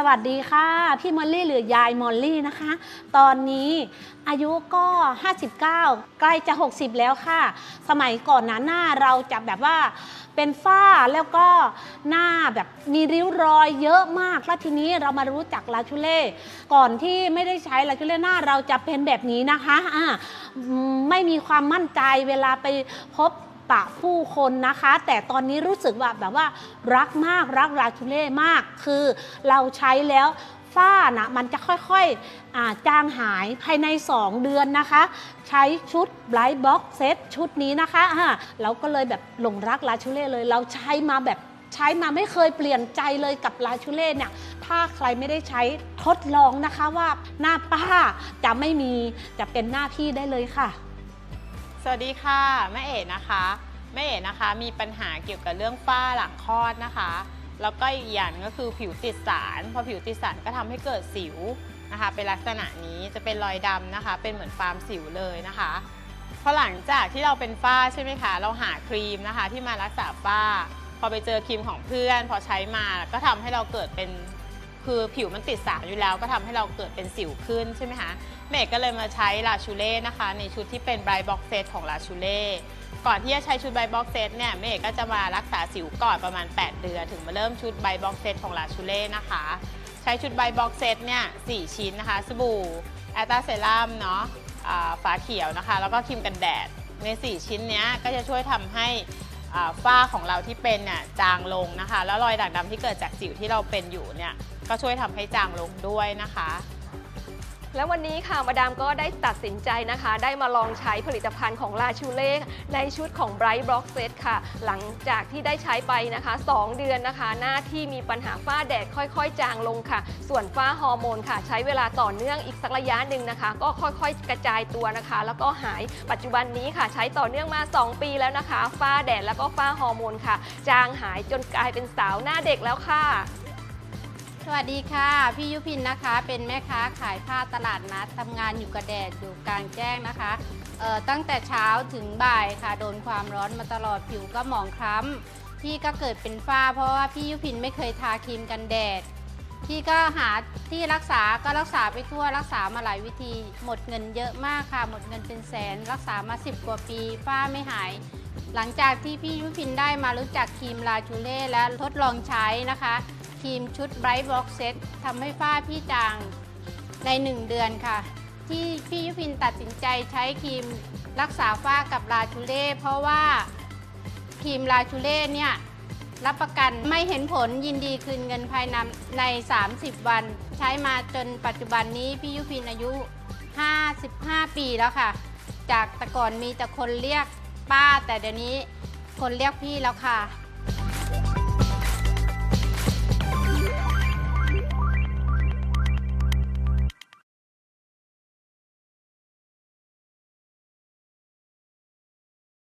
สวัสดีค่ะ พี่มอลลี่หรือยายมอลลี่นะคะ ตอนนี้อายุก็ 59 ใกล้จะ 60 แล้วค่ะ สมัยก่อนนะหน้าเราจะแบบว่าเป็นฝ้าแล้วก็หน้าแบบมีริ้วรอยเยอะมากแล้วทีนี้เรามารู้จักลาชูเล่ก่อนที่ไม่ได้ใช้ลาชูเล่หน้าเราจะเป็นแบบนี้นะคะอ่าไม่มีความมั่นใจเวลาไปพบ ปะผู้คนนะคะ แต่ตอนนี้รู้สึกว่าแบบว่ารักมากรักราชูเล่มาก คือเราใช้แล้วฝ้านะมันจะค่อยๆอ่าจางหายภายใน 2 เดือนนะคะ ใช้ชุด Bright Box Set ชุดนี้นะคะอ่าเราก็เลยแบบหลงรักราชูเล่เลย เราใช้มาแบบใช้มาไม่เคยเปลี่ยนใจเลยกับลาชูเล่เนี่ย ถ้าใครไม่ได้ใช้ทดลองนะคะว่าหน้าป้าจะไม่มีจะเป็นหน้าพี่ได้เลยค่ะ สวัสดีค่ะ แม่เอ๋นะคะ แม่เอ๋นะคะมีปัญหาเกี่ยวกับเรื่องฝ้าหลังคลอดนะคะ แล้วก็อีกอย่างก็คือผิวติดสารพอผิวติดสารก็ทำให้เกิดสิวนะคะ เป็นลักษณะนี้จะเป็นรอยดำนะคะ เป็นเหมือนฟาร์มสิวเลยนะคะพอหลังจากที่เราเป็นฝ้าใช่ไหมคะ เราหาครีมนะคะ ที่มารักษาฝ้า พอไปเจอครีมของเพื่อน พอใช้มาก็ทำให้เราเกิดเป็นคือผิวมันติดสารอยู่แล้ว ก็ทำให้เราเกิดเป็นสิวขึ้นใช่ไหมคะเมย์ก็เลยมาใช้ลาชูเล่นะคะ ในชุดที่เป็นไบรบ็อกเซตของลาชูเล่ ก่อนที่จะใช้ชุดไบบ็อกเซตเนี่ยเมย์ก็จะมารักษาสิวก่อนประมาณ 8 เดือน ถึงมาเริ่มชุดไบบ็อกเซตของลาชูเล่นะคะ ใช้ชุดไบบ็อกเซตเนี่ย4ชิ้นนะคะ สบู่แอตตาเซรั่มเนาะอ่าฝาเขียวนะคะ แล้วก็ครีมกันแดด ใน 4 ชิ้นเนี้ยก็จะช่วยทำให้ฝ้าของเราที่เป็นเนี่ยจางลงนะคะ แล้วรอยด่างดำที่เกิดจากสิวที่เราเป็นอยู่เนี่ยก็ช่วยทำให้จางลงด้วยนะคะ แล้ววันนี้ค่ะมาดามก็ได้ตัดสินใจนะคะ ได้มาลองใช้ผลิตภัณฑ์ของลาชูเล่ในชุดของ Bright Block Set ค่ะ หลังจากที่ได้ใช้ไปนะคะ 2 เดือนนะคะ หน้าที่มีปัญหาฝ้าแดดค่อยๆ จางลงค่ะ ส่วนฝ้าฮอร์โมนค่ะ ใช้เวลาต่อเนื่องอีกสักระยะหนึ่งนะคะ ก็ค่อยๆ กระจายตัวนะคะ แล้วก็หายปัจจุบันนี้ค่ะ ใช้ต่อเนื่องมา 2 ปีแล้วนะคะ ฝ้าแดดแล้วก็ฝ้าฮอร์โมนค่ะ จางหายจนกลายเป็นสาวหน้าเด็กแล้วค่ะ สวัสดีค่ะ พี่ยุพินนะคะ เป็นแม่ค้าขายผ้าตลาดนัดทำงานอยู่กับแดดอยู่กลางแจ้งนะคะตั้งแต่เช้าถึงบ่ายค่ะ โดนความร้อนมาตลอดผิวก็หมองคล้ำพี่ก็เกิดเป็นฝ้า เพราะว่าพี่ยุพินไม่เคยทาครีมกันแดด พี่ก็หาที่รักษาก็รักษาไปทั่วรักษามาหลายวิธี หมดเงินเยอะมากค่ะ หมดเงินเป็นแสน รักษามา 10 กว่าปี ฝ้าไม่หาย หลังจากที่พี่ยุพินได้มารู้จักครีมลาชูเล่และทดลองใช้นะคะ ครีมชุด Bright Box Set ทำให้ฝ้าพี่จางใน 1 เดือนค่ะ ที่พี่ยุพินตัดสินใจใช้ครีมรักษาฝ้ากับลาชูเล่เพราะว่าครีมลาชูเล่เนี่ยรับประกันไม่เห็นผลยินดีคืนเงินภายในใน 30 วัน ใช้มาจนปัจจุบันนี้พี่ยุพินอายุ 55 ปีแล้วค่ะ จากแต่ก่อนมีแต่คนเรียกป้าแต่เดี๋ยวนี้คนเรียกพี่แล้วค่ะ